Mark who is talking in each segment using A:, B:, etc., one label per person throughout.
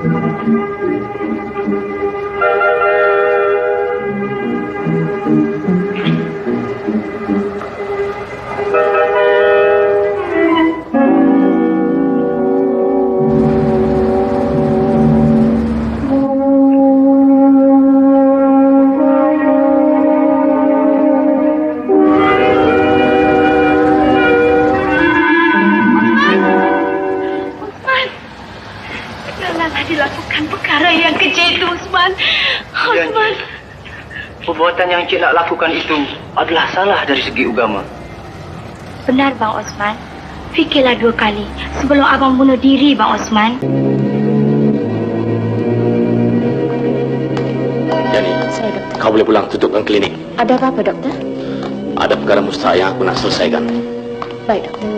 A: Thank you. Bukan perkara yang kecil, itu, Osman. Osman. Perbuatan yang Encik nak lakukan itu adalah salah dari segi agama.
B: Benar, Bang Osman. Fikirlah dua kali sebelum Abang bunuh diri, Bang Osman.
C: Jani,
D: Saya,
C: kau boleh pulang tutupkan klinik.
D: Ada apa-apa, Doktor?
C: Ada perkara mustahil yang aku nak selesaikan.
D: Baik, Doktor.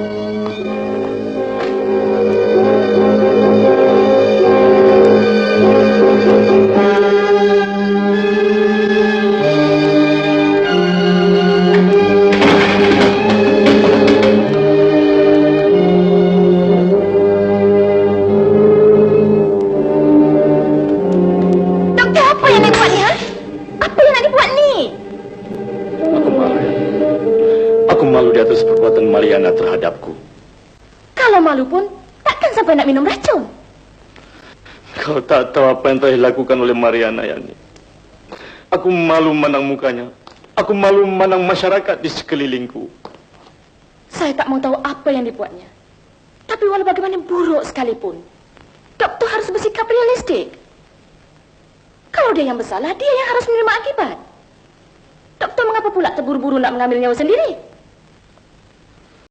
C: Aku malu di atas perbuatan Mariana terhadapku.
D: Kalau malu pun, takkan sampai nak minum racun.
C: Kau tak tahu apa yang telah dilakukan oleh Mariana Yani. Aku malu memandang mukanya. Aku malu memandang masyarakat di sekelilingku.
D: Saya tak mau tahu apa yang dibuatnya. Tapi walau bagaimana buruk sekalipun, doktor harus bersikap realistik. Kalau dia yang bersalah, dia yang harus menerima akibat. Doktor mengapa pula terburu-buru nak mengambil nyawa sendiri?